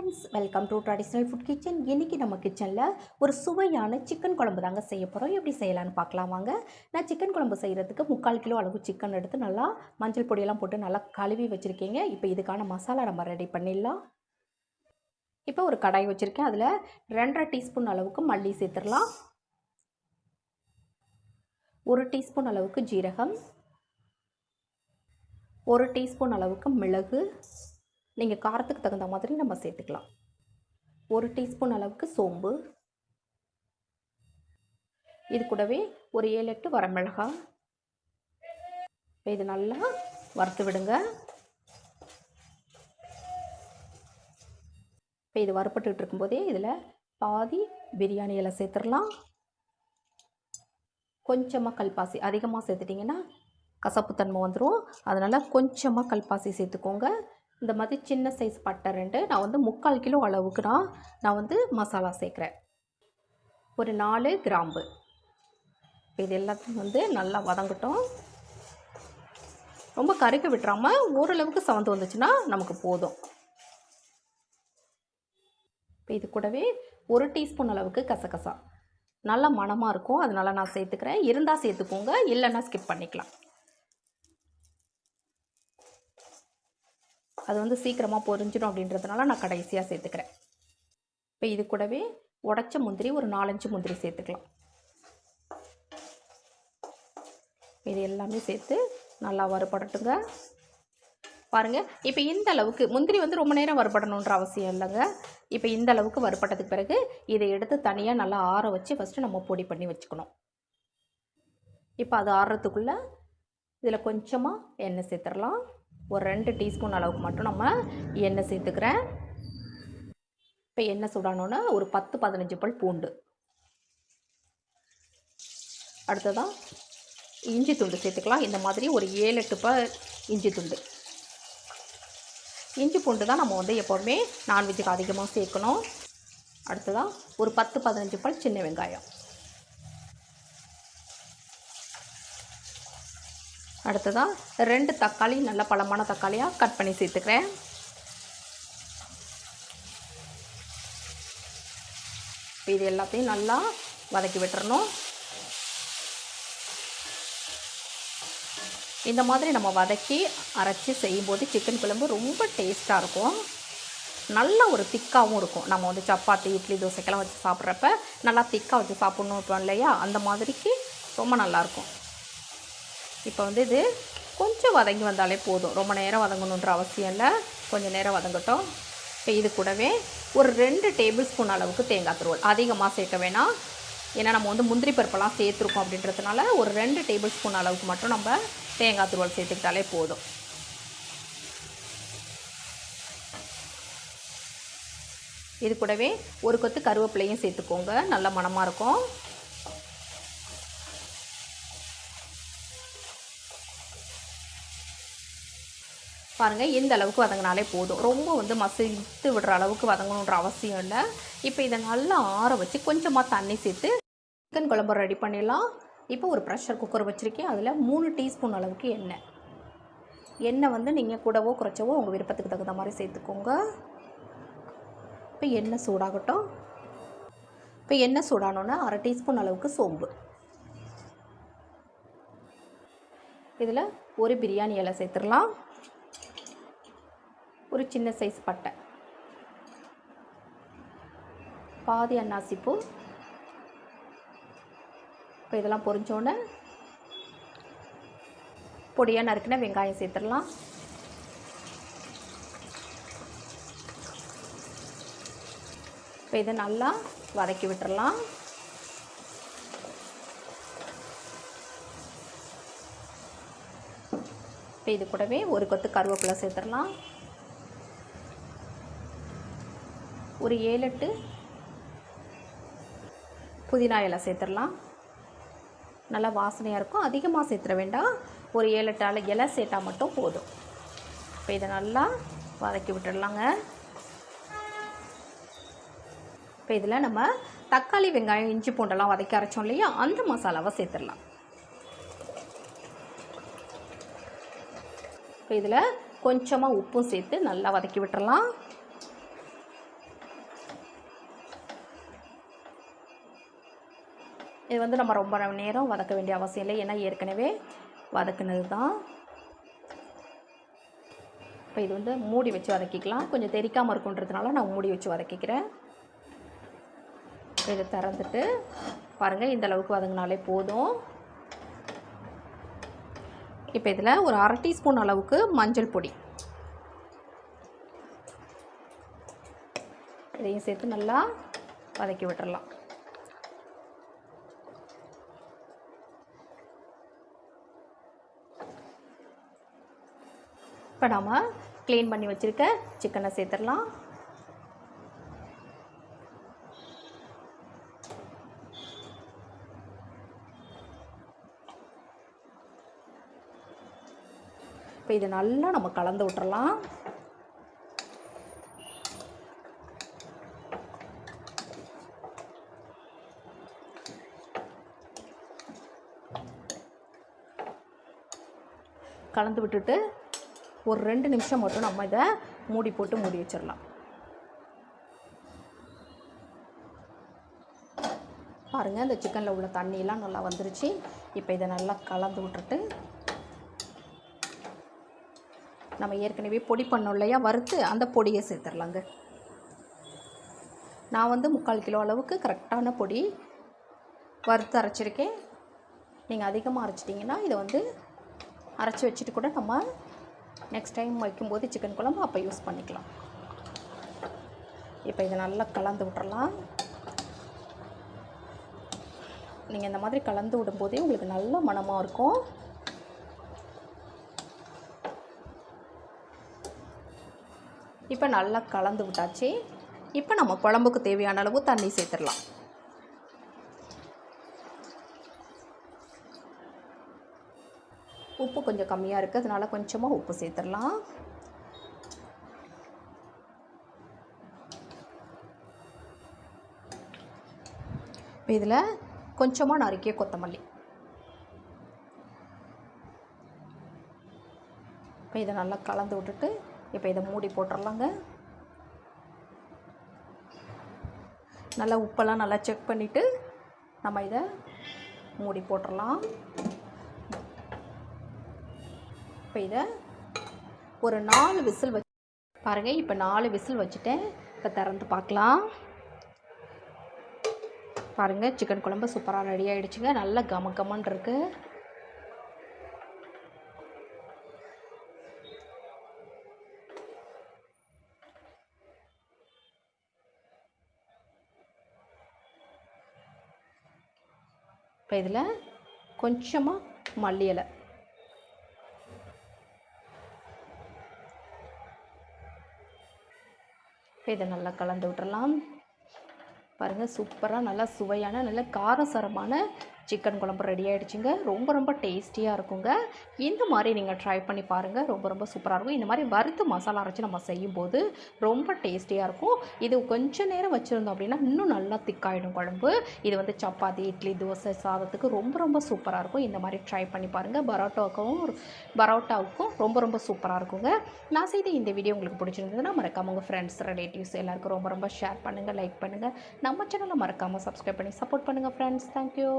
Friends welcome to traditional food kitchen இன்றைக்கி நம்ம கிச்சனில் ஒரு சுவையான சிக்கன் குழம்பு தாங்க செய்ய போகிறோம் எப்படி செய்யலான்னு பார்க்கலாம் வாங்க. நான் சிக்கன் குழம்பு செய்கிறதுக்கு முக்கால் கிலோ அளவு சிக்கன் எடுத்து நல்லா மஞ்சள் பொடியெல்லாம் போட்டு நல்லா கழுவி வச்சுருக்கீங்க. இப்போ இதுக்கான மசாலா நம்ம ரெடி பண்ணிடலாம். இப்போ ஒரு கடாய் வச்சுருக்கேன். அதில் ரெண்டரை டீஸ்பூன் அளவுக்கு மல்லி சேர்த்துடலாம். ஒரு டீஸ்பூன் அளவுக்கு ஜீரகம். ஒரு டீஸ்பூன் அளவுக்கு மிளகு. நீங்கள் காரத்துக்கு தகுந்த மாதிரி நம்ம சேர்த்துக்கலாம். ஒரு டீஸ்பூன் அளவுக்கு சோம்பு. இது கூடவே ஒரு ஏழு எட்டு வரமிளகாய் இது நல்லா வறுத்து விடுங்க. இப்போ இது வறுப்பட்டுக்கிட்டு இருக்கும்போதே இதில் பாதி பிரியாணி இலை சேர்த்துடலாம். கொஞ்சமாக கல்பாசி அதிகமாக சேர்த்துட்டிங்கன்னா கசப்புத்தன்மை வந்துடும் அதனால் கொஞ்சமாக கல்பாசி சேர்த்துக்கோங்க. இந்த மாதிரி சின்ன சைஸ் பட்டை ரெண்டு நான் வந்து முக்கால் கிலோ அளவுக்கு நான் நான் வந்து மசாலா சேர்க்குறேன். ஒரு நாலு கிராம்பு. இது எல்லாத்தையும் வந்து நல்லா வதங்கட்டும். ரொம்ப கருக்க விட்டுறாமல் ஓரளவுக்கு சவந்து வந்துச்சுன்னா நமக்கு போதும். இப்போ இது கூடவே ஒரு டீஸ்பூன் அளவுக்கு கசகசா. நல்ல மணமாக இருக்கும் அதனால் நான் சேர்த்துக்கிறேன். இருந்தால் சேர்த்துக்கோங்க இல்லைன்னா ஸ்கிப் பண்ணிக்கலாம். அது வந்து சீக்கிரமாக பொரிஞ்சிடும் அப்படின்றதுனால நான் கடைசியாக சேர்த்துக்கிறேன். இப்போ இது கூடவே உடச்ச முந்திரி ஒரு நாலஞ்சு முந்திரி சேர்த்துக்கலாம். இது எல்லாமே சேர்த்து நல்லா வறுபடட்டுங்க. பாருங்கள் இப்போ இந்த அளவுக்கு முந்திரி வந்து ரொம்ப நேரம் வறுபடணுன்ற அவசியம் இல்லைங்க. இப்போ இந்த அளவுக்கு வறுபட்டதுக்கு பிறகு இதை எடுத்து தனியாக நல்லா ஆற வச்சு ஃபஸ்ட்டு நம்ம பொடி பண்ணி வச்சுக்கணும். இப்போ அது ஆறுறதுக்குள்ளே இதில் கொஞ்சமாக எண்ணெய் சேர்த்துடலாம். ஒரு ரெண்டு டீஸ்பூன் அளவுக்கு மட்டும் நம்ம எண்ணெய் சேர்த்துக்கிறேன். இப்போ எண்ணெய் சுடானோன்னா ஒரு பத்து பதினஞ்சு பல் பூண்டு. அடுத்ததாக இஞ்சி துண்டு சேர்த்துக்கலாம். இந்த மாதிரி ஒரு ஏழு எட்டு பல் இஞ்சி துண்டு. இஞ்சி பூண்டு தான் நம்ம வந்து எப்போதுமே நான்வெஜ்ஜுக்கு அதிகமாக சேர்க்கணும். அடுத்ததாக ஒரு பத்து பதினஞ்சு பல் சின்ன வெங்காயம். அடுத்ததாக ரெண்டு தக்காளி நல்ல பழமான தக்காளியாக கட் பண்ணி சேர்த்துக்கிறேன். இது எல்லாத்தையும் நல்லா வதக்கி விட்டுறணும். இந்த மாதிரி நம்ம வதக்கி அரைச்சி செய்யும்போது சிக்கன் குழம்பு ரொம்ப டேஸ்ட்டாக இருக்கும். நல்ல ஒரு திக்காகவும் இருக்கும். நம்ம வந்து சப்பாத்தி இட்லி தோசைக்கெல்லாம் வச்சு சாப்பிட்றப்ப நல்லா திக்காக வச்சு சாப்பிட்ணும் இல்லையா? அந்த மாதிரிக்கு ரொம்ப நல்லாயிருக்கும் இப்போ வந்து இது கொஞ்சம் வதங்கி வந்தாலே போதும். ரொம்ப நேரம் வதங்கணுன்ற அவசியம் இல்லை. கொஞ்சம் நேரம் வதங்கட்டும். இப்போ இது கூடவே ஒரு ரெண்டு டேபிள் ஸ்பூன் அளவுக்கு தேங்காய் துருவல். அதிகமாக சேர்க்க வேணாம். ஏன்னா நம்ம வந்து முந்திரி பருப்பெல்லாம் சேர்த்துருக்கோம் அப்படின்றதுனால ஒரு ரெண்டு டேபிள் ஸ்பூன் அளவுக்கு மட்டும் நம்ம தேங்காய் துருவல் சேர்த்துக்கிட்டாலே போதும். இது கூடவே ஒரு கொத்து கருவேப்பிலையும் சேர்த்துக்கோங்க. நல்ல மணமாக இருக்கும். பாருங்கள் இந்த அளவுக்கு வதங்கினாலே போதும். ரொம்ப வந்து மசித்து விடுற அளவுக்கு வதங்கணுன்ற அவசியம் இல்லை. இப்போ இதை நல்லா ஆற வச்சு கொஞ்சமாக தண்ணி சேர்த்து சிக்கன் குழம்பு ரெடி பண்ணிடலாம். இப்போ ஒரு ப்ரெஷர் குக்கர் வச்சுருக்கேன். அதில் மூணு டீஸ்பூன் அளவுக்கு எண்ணெய். எண்ணெய் வந்து நீங்கள் கூடவோ குறைச்சவோ உங்கள் விருப்பத்துக்கு தகுந்த மாதிரி சேர்த்துக்கோங்க. இப்போ எண்ணெய் சூடாகட்டும். இப்போ எண்ணெய் சூடானோன்னா அரை டீஸ்பூன் அளவுக்கு சோம்பு. இதில் ஒரு பிரியாணி இலை சேர்த்துடலாம். ஒரு சின்ன சைஸ் பட்டை. பாதி அன்னாசிப்பூ. இப்போ இதெல்லாம் பொறிஞ்சோடனே பொடியாக நறுக்கின வெங்காயம் சேர்த்துடலாம். இப்போ இதை நல்லா வதக்கி விட்டுடலாம். இப்போ இது கூடவே ஒரு கொத்து கருவேப்பிலை சேர்த்துடலாம். ஒரு ஏழு எட்டு புதினா இலை சேர்த்துடலாம். நல்லா வாசனையாக இருக்கும். அதிகமாக சேர்த்துட வேண்டாம். ஒரு ஏழு எட்டு அலை இலை சேர்த்தா மட்டும் போதும். இப்போ இதை நல்லா வதக்கி விட்டுடலாங்க. இப்போ இதில் நம்ம தக்காளி வெங்காயம் இஞ்சி பூண்டெல்லாம் வதக்கி அரைச்சோம் இல்லையா? அந்த மசாலாவை சேர்த்துடலாம். இப்போ இதில் கொஞ்சமாக உப்பும் சேர்த்து நல்லா வதக்கி விட்டுறலாம் இது வந்து நம்ம ரொம்ப நேரம் வதக்க வேண்டிய அவசியம் இல்லை ஏன்னா ஏற்கனவே வதக்குனது தான் இப்போ இது வந்து மூடி வச்சு வதக்கிக்கலாம். கொஞ்சம் தெரிக்காமல் இருக்குன்றதுனால நான் மூடி வச்சு வதக்கிக்கிறேன். இதை திறந்துட்டு பாருங்கள் இந்த அளவுக்கு வதங்கினாலே போதும். இப்போ இதில் ஒரு அரை டீஸ்பூன் அளவுக்கு மஞ்சள் பொடி. இதையும் சேர்த்து நல்லா வதக்கி விட்டுடலாம் இப்போ நாம் க்ளீன் பண்ணி வச்சுருக்க. சிக்கனை சேர்த்துடலாம். இப்போ இதை நல்லா நம்ம கலந்து விட்டுறலாம். கலந்து விட்டுட்டு ஒரு ரெண்டு நிமிஷம் மட்டும் நம்ம இதை மூடி போட்டு மூடி வச்சிடலாம். பாருங்கள் இந்த சிக்கனில் உள்ள தண்ணியெலாம் நல்லா வந்துருச்சு. இப்போ இதை நல்லா கலந்து விட்டுட்டு நம்ம ஏற்கனவே பொடி பண்ணோம் இல்லையா? வறுத்து அந்த பொடியை சேர்த்துடலாங்க. நான் வந்து முக்கால் கிலோ அளவுக்கு கரெக்டான பொடி வறுத்து அரைச்சிருக்கேன். நீங்கள் அதிகமாக அரைச்சிட்டிங்கன்னா இதை வந்து அரைச்சி வச்சுட்டு கூட நம்ம நெக்ஸ்ட் டைம் வைக்கும்போது சிக்கன் குழம்பு அப்போ யூஸ் பண்ணிக்கலாம். இப்போ இதை நல்லா கலந்து விட்டுறலாம். நீங்கள் இந்த மாதிரி கலந்து விடும்போதே உங்களுக்கு நல்ல மணமாக இருக்கும். இப்போ நல்லா கலந்து விட்டாச்சு. இப்போ நம்ம குழம்புக்கு தேவையான அளவு தண்ணி சேர்த்துடலாம். உப்பு கொஞ்சம் கம்மியாக இருக்குது அதனால் கொஞ்சமாக உப்பு சேர்த்துடலாம். இப்போ இதில் கொஞ்சமாக நறுக்கிய கொத்தமல்லி. இப்போ இதை நல்லா கலந்து விட்டுட்டு இப்போ இதை மூடி போட்டுடலாங்க நல்லா உப்பெல்லாம் நல்லா செக் பண்ணிவிட்டு நம்ம இதை மூடி போட்டுடலாம் இப்போ இதை ஒரு நாலு விசில் வச்சு பாருங்கள் இப்போ நாலு விசில் வச்சுட்டேன். இப்போ திறந்து பார்க்கலாம். பாருங்கள் சிக்கன் குழம்பு சூப்பராக ரெடி ஆகிடுச்சுங்க நல்லா கம கமன் இருக்குது இப்போ இதில் கொஞ்சமாக மல்லி இலை. இப்போ இதை நல்லா கலந்து விட்டுறலாம். பாருங்கள் சூப்பராக நல்லா சுவையான நல்ல காரசாரமான சிக்கன் குழம்பு ரெடி ஆகிடுச்சிங்க ரொம்ப ரொம்ப டேஸ்டியாக இருக்குங்க. இந்த மாதிரி நீங்கள் ட்ரை பண்ணி பாருங்கள் ரொம்ப ரொம்ப சூப்பராக இருக்கும். இந்த மாதிரி வறுத்து மசாலா அரைச்சி நம்ம செய்யும்போது ரொம்ப டேஸ்டியாக இருக்கும். இது கொஞ்சம் நேரம் வச்சுருந்தோம் அப்படின்னா இன்னும் நல்லா திக்காயிடும் குழம்பு. இது வந்து சப்பாத்தி இட்லி தோசை சாதத்துக்கு ரொம்ப ரொம்ப சூப்பராக இருக்கும். இந்த மாதிரி ட்ரை பண்ணி பாருங்கள் பரோட்டாவுக்கும் பரோட்டாவுக்கும் ரொம்ப ரொம்ப சூப்பராக இருக்குங்க. நான் செய்த இந்த வீடியோ உங்களுக்கு பிடிச்சிருந்ததுன்னா மறக்காம உங்கள் ஃப்ரெண்ட்ஸ் ரிலேட்டிவ்ஸ் எல்லாருக்கும் ரொம்ப ரொம்ப ஷேர் பண்ணுங்கள் லைக் பண்ணுங்கள் நம்ம சேனலை மறக்காமல் சப்ஸ்கிரைப் பண்ணி சப்போர்ட் பண்ணுங்கள் ஃப்ரெண்ட்ஸ் தேங்க்யூ